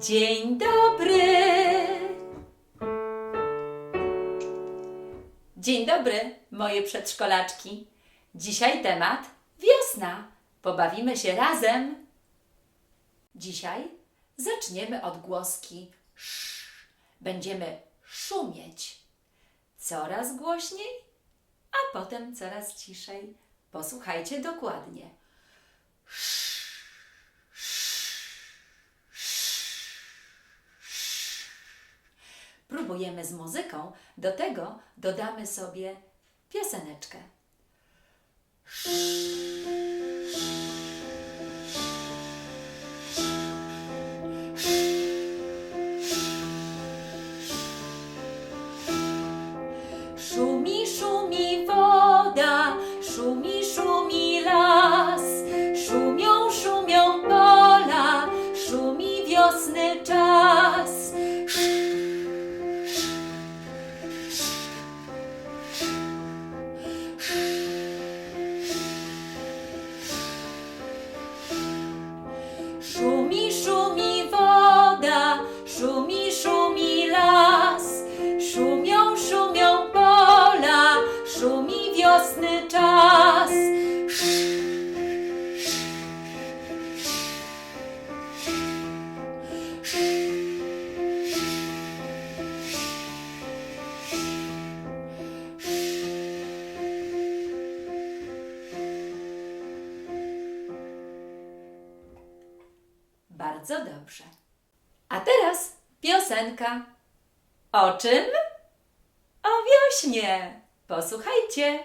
Dzień dobry. Dzień dobry, moje przedszkolaczki. Dzisiaj temat wiosna. Pobawimy się razem. Dzisiaj zaczniemy od głoski sz. Będziemy szumieć. Coraz głośniej, a potem coraz ciszej. Posłuchajcie dokładnie. Próbujemy z muzyką, do tego dodamy sobie pioseneczkę. Szumi, Bardzo dobrze. A teraz piosenka. O czym? O wiośnie. Posłuchajcie.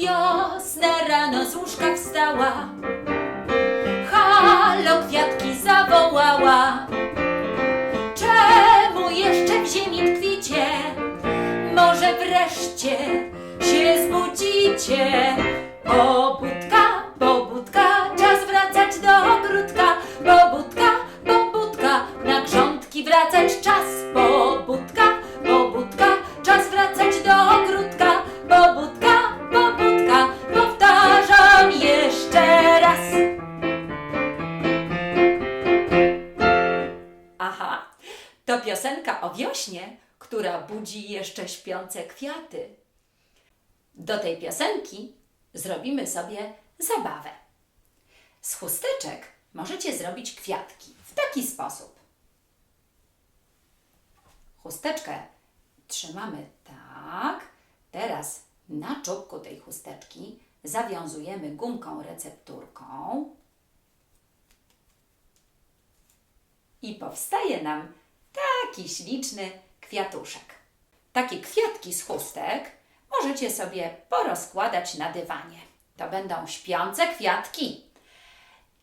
Wiosna rano z łóżka wstała. Halo, kwiatki zawołała. Czemu jeszcze w ziemi tkwicie? Może wreszcie się zbudzicie? Pobudka, wiośnie, która budzi jeszcze śpiące kwiaty. Do tej piosenki zrobimy sobie zabawę. Z chusteczek możecie zrobić kwiatki w taki sposób. Chusteczkę trzymamy tak. Teraz na czubku tej chusteczki zawiązujemy gumką recepturką i powstaje nam taki śliczny kwiatuszek. Takie kwiatki z chustek możecie sobie porozkładać na dywanie. To będą śpiące kwiatki.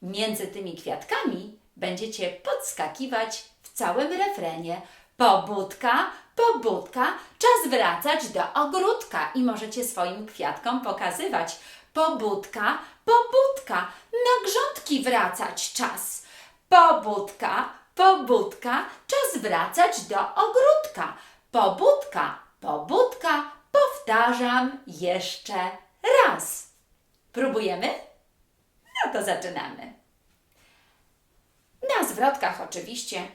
Między tymi kwiatkami będziecie podskakiwać w całym refrenie. Pobudka, pobudka, czas wracać do ogródka i możecie swoim kwiatkom pokazywać. Pobudka, pobudka, na grządki wracać czas. Pobudka, pobudka, czas wracać do ogródka. Pobudka, pobudka, powtarzam jeszcze raz. Próbujemy? No to zaczynamy. Na zwrotkach oczywiście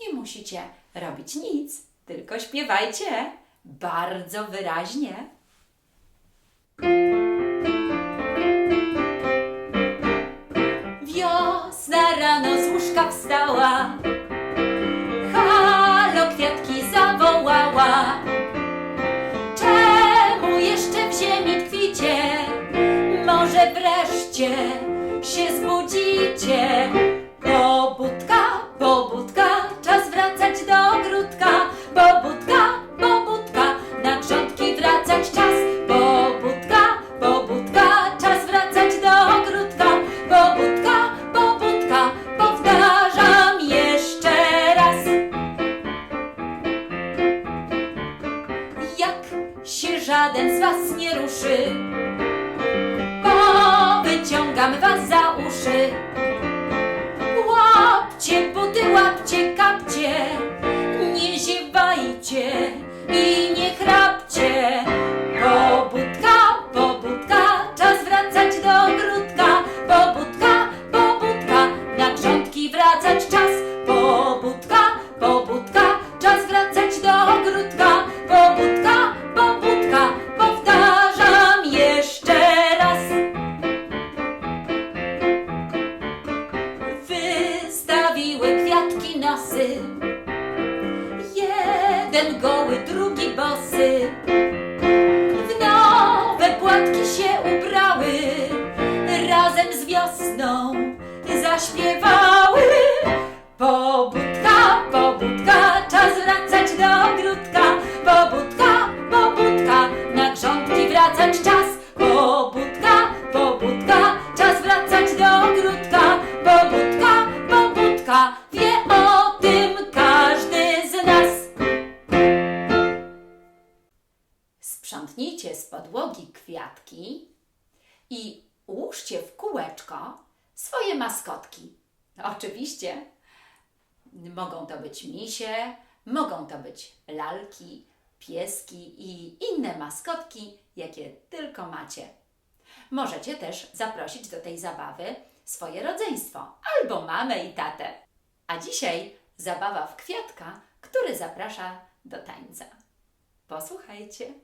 nie musicie robić nic, tylko śpiewajcie bardzo wyraźnie. Z łóżka wstała, halo kwiatki zawołała. Czemu jeszcze w ziemi tkwicie? Może wreszcie się zbudzicie? Żaden z was nie ruszy, bo wyciągam was zaśpiewały. Pobudka, pobudka, czas wracać do ogródka. Pobudka, pobudka, na grządki wracać czas. Pobudka, pobudka, czas wracać do ogródka. Pobudka, pobudka, wie o tym każdy z nas. Sprzątnijcie z podłogi kwiatki i ułóżcie w kółeczko swoje maskotki. Oczywiście mogą to być misie, mogą to być lalki, pieski i inne maskotki, jakie tylko macie. Możecie też zaprosić do tej zabawy swoje rodzeństwo albo mamę i tatę. A dzisiaj zabawa w kwiatka, który zaprasza do tańca. Posłuchajcie.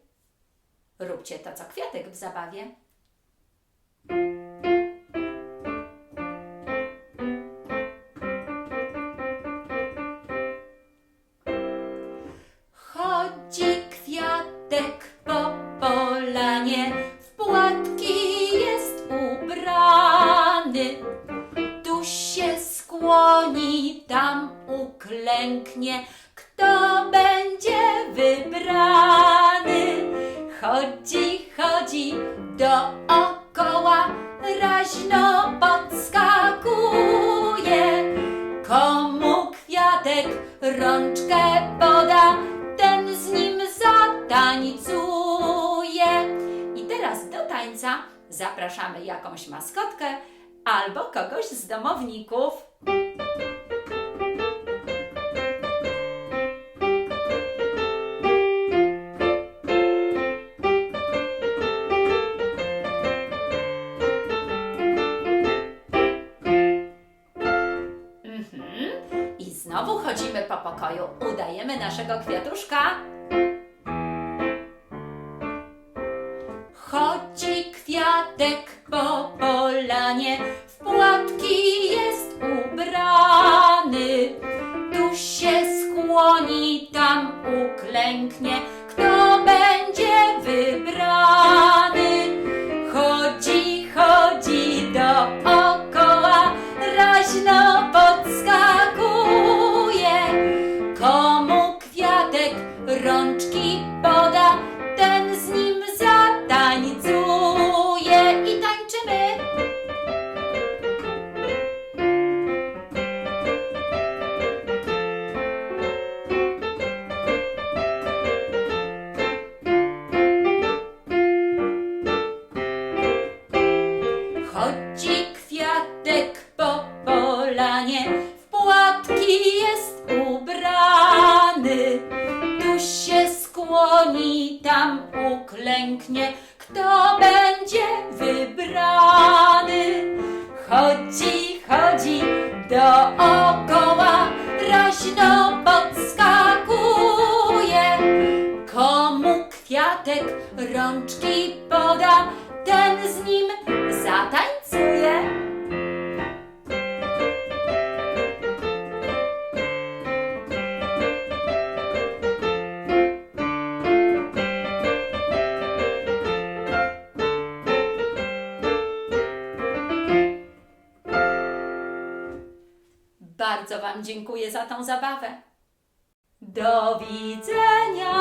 Róbcie to, co kwiatek w zabawie. Kto będzie wybrany. Chodzi, chodzi dookoła, raźno podskakuje. Komu kwiatek rączkę poda, ten z nim zatańcuje. I teraz do tańca zapraszamy jakąś maskotkę albo kogoś z domowników. Udajemy naszego kwiatuszka. Chodzi kwiatek po polanie, w płatki jest ubrany. Tu się skłoni, tam uklęknie, uklęknie, kto będzie wybrany. Chodzi, chodzi dookoła, raźno podskakuje. Komu kwiatek rączki poda, ten z nim zatańcuje. Bardzo Wam dziękuję za tą zabawę. Do widzenia!